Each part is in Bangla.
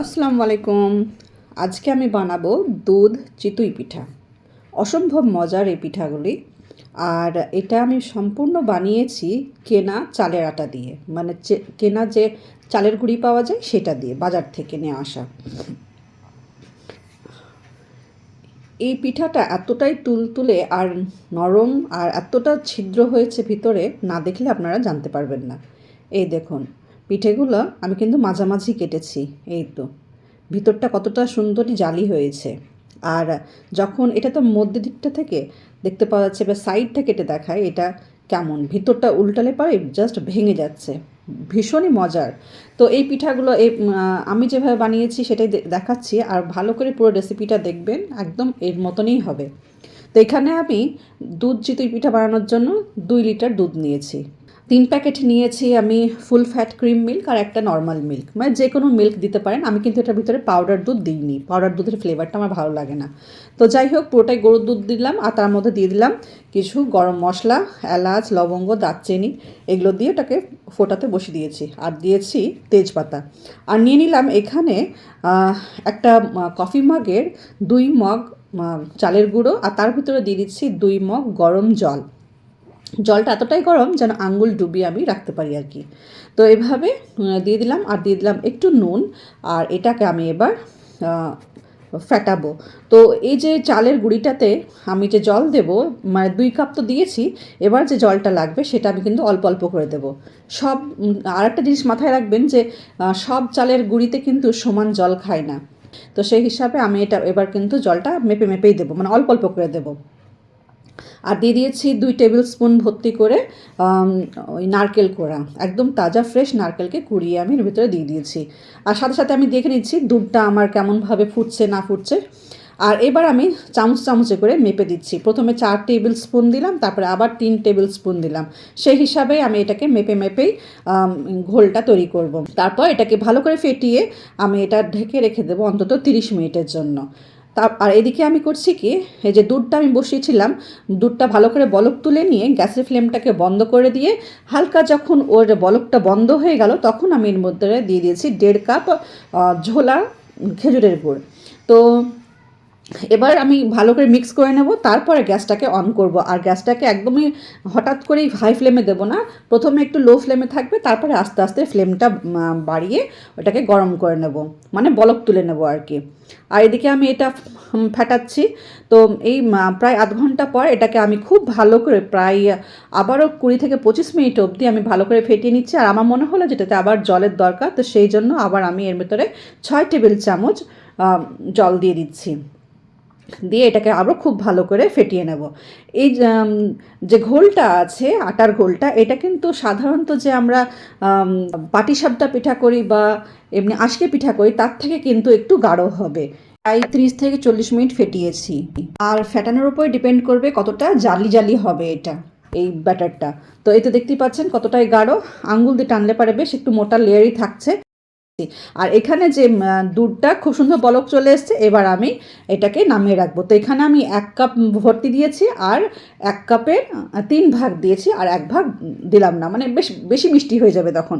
আসসালামু আলাইকুম আজকে আমি বানাবো দুধ চিতুই পিঠা। অসম্ভব মজার এই পিঠাগুলি। আর এটা আমি সম্পূর্ণ বানিয়েছি কেনা চালের আটা দিয়ে। মানে কেনা যে চালের গুঁড়ি পাওয়া যায় সেটা দিয়ে, বাজার থেকে নিয়ে আসা। এই পিঠাটা এতটাই তুলতুলে আর নরম আর এতটা ছিদ্র হয়েছে ভিতরে, না দেখলে আপনারা জানতে পারবেন না। এই দেখুন পিঠেগুলো আমি কিন্তু মাঝামাঝি কেটেছি, এই তো। ভিতরটা কতটা সুন্দরই জালি হয়েছে। আর যখন এটা তো মধ্য দিকটা থেকে দেখতে পাওয়া যাচ্ছে বা সাইডটা কেটে দেখায়, এটা কেমন? ভিতরটা উল্টালে পারে জাস্ট ভেঙে যাচ্ছে। ভীষণই মজার। তো এই পিঠাগুলো এই আমি যেভাবে বানিয়েছি সেটাই দেখাচ্ছি। আর ভালো করে পুরো রেসিপিটা দেখবেন, একদম এর মতনই হবে। তো এখানে আমি দুধ চিতই পিঠা বানানোর জন্য দুই লিটার দুধ নিয়েছি। তিন প্যাকেট নিয়েছি আমি ফুল ফ্যাট ক্রিম মিল্ক আর একটা নর্মাল মিল্ক। মানে যে কোনো মিল্ক দিতে পারেন, আমি কিন্তু এটার ভিতরে পাউডার দুধ দিইনি। পাউডার দুধের ফ্লেভারটা আমার ভালো লাগে না। তো যাই হোক, পুরোটাই গরুর দুধ দিলাম আর তার মধ্যে দিয়ে দিলাম কিছু গরম মশলা, এলাচ, লবঙ্গ, দারচিনি, এগুলো দিয়ে ওটাকে ফোটাতে বসে দিয়েছি। আর দিয়েছি তেজপাতা। আর নিয়ে নিলাম এখানে একটা কফি মগের দুই মগ চালের গুঁড়ো আর তার ভিতরে দিয়ে দিচ্ছি দুই মগ গরম জল। জলটা এতটাই গরম যেন আঙ্গুল ডুবিয়ে আমি রাখতে পারি আর কি। তো এভাবে দিয়ে দিলাম আর দিয়ে দিলাম একটু নুন আর এটাকে আমি এবার ফ্যাটাবো তো এই যে চালের গুঁড়িটাতে আমি যে জল দেব মানে দুই কাপ তো দিয়েছি, এবার যে জলটা লাগবে সেটা আমি কিন্তু অল্প অল্প করে দেব। সব আর একটা জিনিস মাথায় রাখবেন যে সব চালের গুঁড়িতে কিন্তু সমান জল খায় না। তো সেই হিসাবে আমি এটা এবার কিন্তু জলটা মেপে মেপেই দেবো মানে অল্প অল্প করে দেবো। আর দিয়ে দিয়েছি দুই টেবিল স্পুন ভর্তি করে ওই নারকেল কোড়া। একদম তাজা, ফ্রেশ নারকেলকে কুড়িয়ে আমি এর ভিতরে দিয়ে দিয়েছি। আর সাথে সাথে আমি দেখে নিচ্ছি দুধটা আমার কেমনভাবে ফুটছে, না ফুটছে। আর এবার আমি চামচ চামচে করে মেপে দিচ্ছি। প্রথমে চার টেবিল স্পুন দিলাম, তারপরে আবার তিন টেবিল স্পুন দিলাম। সেই হিসাবে আমি এটাকে মেপে মেপেই ঘোলটা তৈরি করব। তারপর এটাকে ভালো করে ফেটিয়ে আমি এটা ঢেকে রেখে দেবো অন্তত তিরিশ মিনিটের জন্য। তা, আর এদিকে আমি করছি কি, এই যে দুধটা আমি বসিয়েছিলাম, দুধটা ভালো করে বলক তুলে নিয়ে গ্যাসের ফ্লেমটাকে বন্ধ করে দিয়ে হালকা যখন ওর বলকটা বন্ধ হয়ে গেল, তখন আমি এর মধ্যে দিয়ে দিয়েছি দেড় কাপ ঝোলা খেজুরের গুড়। তো এবার আমি ভালো করে মিক্স করে নেব, তারপরে গ্যাসটাকে অন করব। আর গ্যাসটাকে একদমই হঠাৎ করেই হাই ফ্লেমে দেবো না। প্রথমে একটু লো ফ্লেমে থাকবে, তারপরে আস্তে আস্তে ফ্লেমটা বাড়িয়ে ওটাকে গরম করে নেব। মানে বলক তুলে নেব আর কি। আর এদিকে আমি এটা ফাটাচ্ছি। তো এই প্রায় আধ ঘণ্টা পর এটাকে আমি খুব ভালো করে প্রায় আবারও কুড়ি থেকে পঁচিশ মিনিট অবধি আমি ভালো করে ফেটিয়ে নিচ্ছি। আর আমার মনে হলো যেটাতে আবার জলের দরকার, তো সেই জন্য আবার আমি এর ভেতরে ছয় টেবিল চামচ জল দিয়ে দিচ্ছি। দিয়ে এটাকে আরও খুব ভালো করে ফেটিয়ে নেব। এই যে, ঘোলটা আছে আটার ঘোলটা এটা কিন্তু সাধারণত যে আমরা আম, পাটিসাপটা পিঠা করি বা এমনি আশকে পিঠা করি তার থেকে কিন্তু একটু গাঢ় হবে। প্রায় ত্রিশ থেকে চল্লিশ মিনিট ফেটিয়েছি। আর ফেটানোর উপরে ডিপেন্ড করবে কতটা জালি জালি হবে এটা এই ব্যাটারটা। তো এতে দেখতেই পাচ্ছেন কতটাই গাঢ়। আঙ্গুল দিয়ে টানলে পারে বেশ একটু মোটা লেয়ারই থাকছে। আর এখানে যে দুধটা খুব সুন্দর বলক চলে এসছে এবার আমি এটাকে নামিয়ে রাখব। তো এখানে আমি এক কাপ ভর্তি দিয়েছি আর এক আহ, তিন ভাগ দিয়েছি আর এক ভাগ দিলাম না মানে বেশ বেশি মিষ্টি হয়ে যাবে তখন।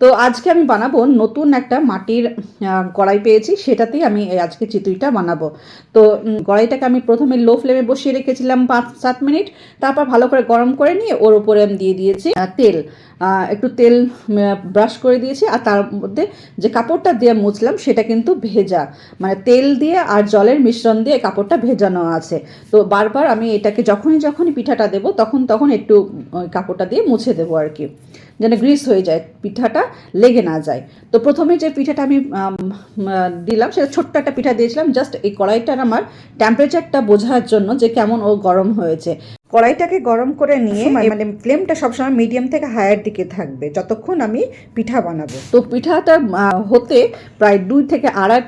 তো আজকে আমি বানাবো নতুন একটা মাটির কড়াই পেয়েছি সেটাতেই আমি আজকে চিতুইটা বানাবো। তো কড়াইটাকে আমি প্রথমে লো ফ্লেমে বসিয়ে রেখেছিলাম পাঁচ সাত মিনিট তারপর ভালো করে গরম করে নিয়ে ওর উপরে আমি দিয়ে দিয়েছি তেল। একটু তেল ব্রাশ করে দিয়েছি আর তার মধ্যে যে কাপড়টা দিয়ে মুছলাম সেটা কিন্তু ভেজা। মানে তেল দিয়ে আর জলের মিশ্রণ দিয়ে কাপড়টা ভেজানো আছে। তো বারবার আমি এটাকে যখনই যখনই পিঠাটা দেবো, তখন তখন একটু কাপড়টা দিয়ে মুছে দেবো আর কি। যেন গ্রিস হয়ে যায়, পিঠাটা লেগে না যায়। তো প্রথমে যে পিঠাটা আমি দিলাম, সেটা ছোট্ট একটা পিঠা দিয়েছিলাম। জাস্ট এই কড়াইটার আমার টেম্পারেচারটা বোঝার জন্য যে কেমন ও গরম হয়েছে। কড়াইটাকে গরম করে নিয়ে মানে ফ্লেমটা সবসময় মিডিয়াম থেকে হায়ার দিকে থাকবে। যতক্ষণ আমি পিঠা বানাবো। তো পিঠাটা হতে প্রায় দুই থেকে আড়াই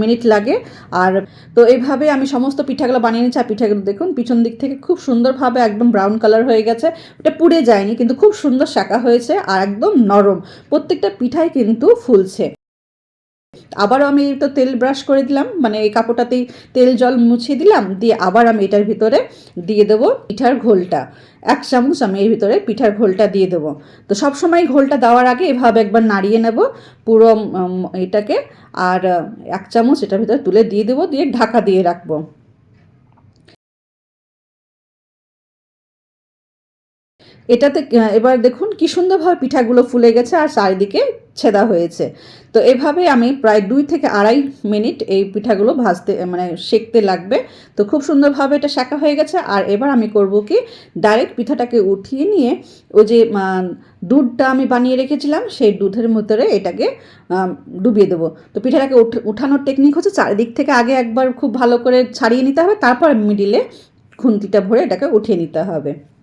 মিনিট লাগে। আর তো এইভাবে আমি সমস্ত পিঠাগুলো বানিয়ে নিচ্ছি আর পিঠাগুলো দেখুন পিছন দিক থেকে খুব সুন্দরভাবে একদম ব্রাউন কালার হয়ে গেছে। ওটা পুড়ে যায়নি কিন্তু খুব সুন্দর শাঁকা হয়েছে আর একদম নরম। প্রত্যেকটা পিঠাই কিন্তু ফুলছে। আবারও আমি তো তেল ব্রাশ করে দিলাম মানে এই কাপড়টাতেই তেল জল মুছিয়ে দিলাম, দিয়ে আবার আমি এটার ভিতরে দিয়ে দেবো পিঠার ঘোলটা। এক চামচ আমি এর ভিতরে পিঠার ঘোলটা দিয়ে দেবো। তো সব সময় ঘোলটা দেওয়ার আগে এভাবে একবার নাড়িয়ে নেব পুরো এটাকে, আর এক চামচ এটার ভিতরে তুলে দিয়ে দেবো, দিয়ে ঢাকা দিয়ে রাখব। এটাতে এবার দেখুন কি সুন্দরভাবে পিঠাগুলো ফুলে গেছে, আর চারিদিকে ছেদা হয়েছে। তো এভাবে আমি প্রায় দুই থেকে আড়াই মিনিট এই পিঠাগুলো ভাজতে মানে সেকতে লাগবে। তো খুব সুন্দরভাবে এটা শেখা হয়ে গেছে। আর এবার আমি করব কি ডাইরেক্ট পিঠাটাকে উঠিয়ে নিয়ে ওই যে দুধটা আমি বানিয়ে রেখেছিলাম, সেই দুধের ভিতরে এটাকে ডুবিয়ে দেবো। তো পিঠাটাকে উঠ- উঠানোর টেকনিক হচ্ছে চারিদিক থেকে আগে একবার খুব ভালো করে ছাড়িয়ে নিতে হবে, তারপর মিডিলে খুন্তিটা ভরে এটাকে উঠিয়ে নিতে হবে।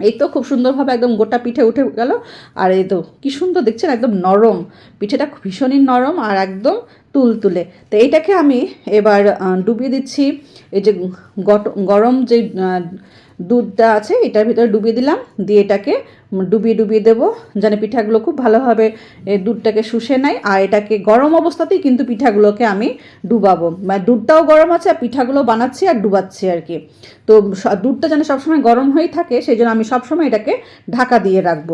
এই তো খুব সুন্দরভাবে একদম গোটা পিঠে উঠে গেল। আর এই তো কি সুন্দর দেখছেন, একদম নরম। পিঠেটা ভীষণই নরম আর একদম তুল তুলে তো এইটাকে আমি এবার ডুবিয়ে দিচ্ছি। এই যে গরম যে দুধটা আছে, এটার ভিতরে ডুবিয়ে দিলাম, দিয়ে এটাকে ডুবিয়ে ডুবিয়ে দেবো। যেন পিঠাগুলো খুব ভালোভাবে দুধটাকে শুষে নেয়, আর এটাকে গরম অবস্থাতেই কিন্তু পিঠাগুলোকে আমি ডুবাবো। মানে দুধটাও গরম আছে, আর পিঠাগুলো বানাচ্ছি আর ডুবাচ্ছি আর কি। তো দুধটা যেন সবসময় গরম হয়েই থাকে, সেই জন্য আমি সবসময় এটাকে ঢাকা দিয়ে রাখব।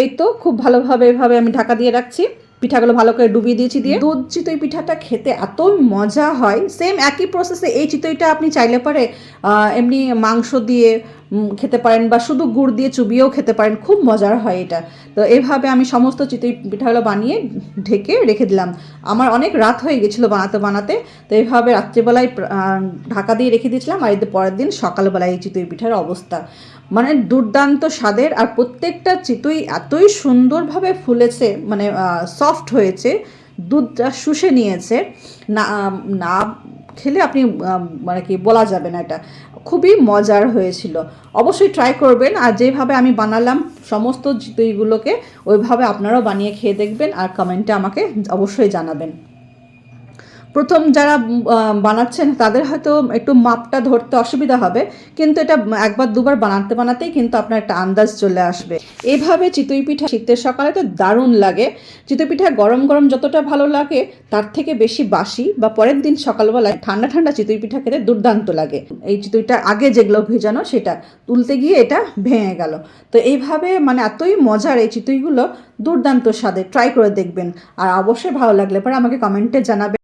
এই তো খুব ভালোভাবে এভাবে আমি ঢাকা দিয়ে রাখছি। পিঠাগুলো ভালো করে ডুবিয়ে দিয়েছি দিয়ে। দুধ চিতই পিঠাটা খেতে এত মজা হয়। সেম একই প্রসেসে এই চিতইটা আপনি চাইলে পারে এমনি মাংস দিয়ে খেতে পারেন বা শুধু গুড় দিয়ে চুবিয়েও খেতে পারেন, খুব মজার হয় এটা। তো এভাবে আমি সমস্ত চিতই পিঠাগুলো বানিয়ে ঢেকে রেখে দিলাম। আমার অনেক রাত হয়ে গেছিল বানাতে বানাতে, তো এইভাবে রাত্রিবেলায় ঢাকা দিয়ে রেখে দিয়েছিলাম, আর এতে পরের দিন সকালবেলায় এই চিতই পিঠার অবস্থা। মানে দুর্দান্ত স্বাদের, আর প্রত্যেকটা চিতই এতই সুন্দরভাবে ফুলেছে মানে সফট হয়েছে, দুধটা শুষে নিয়েছে। না না খেলে আপনি মানে কি বলা যাবে না এটা। খুবই মজার হয়েছিল। অবশ্যই ট্রাই করবেন আর যেভাবে আমি বানালাম সমস্ত দইগুলোকে ওইভাবে আপনারাও বানিয়ে খেয়ে দেখবেন আর কমেন্টে আমাকে অবশ্যই জানাবেন। প্রথম যারা বানাচ্ছেন তাদের হয়তো একটু মাপটা ধরতে অসুবিধা হবে, কিন্তু এটা একবার দুবার বানাতে বানাতেই কিন্তু আপনার একটা আন্দাজ চলে আসবে। এভাবে চিতই পিঠা শীতের সকালে তো দারুণ লাগে। চিতই পিঠা গরম গরম যতটা ভালো লাগে, তার থেকে বেশি বাসি বা পরের দিন সকালবেলায় ঠান্ডা ঠান্ডা চিতই পিঠা খেতে দুর্দান্ত লাগে। এই চিতইটা আগে যেগুলো ভেজানো সেটা তুলতে গিয়ে এটা ভেঙে গেল। তো এইভাবে মানে এতই মজার এই চিতইগুলো, দুর্দান্ত স্বাদে। ট্রাই করে দেখবেন। আর অবশ্যই ভালো লাগলে পরে আমাকে কমেন্টে জানাবেন।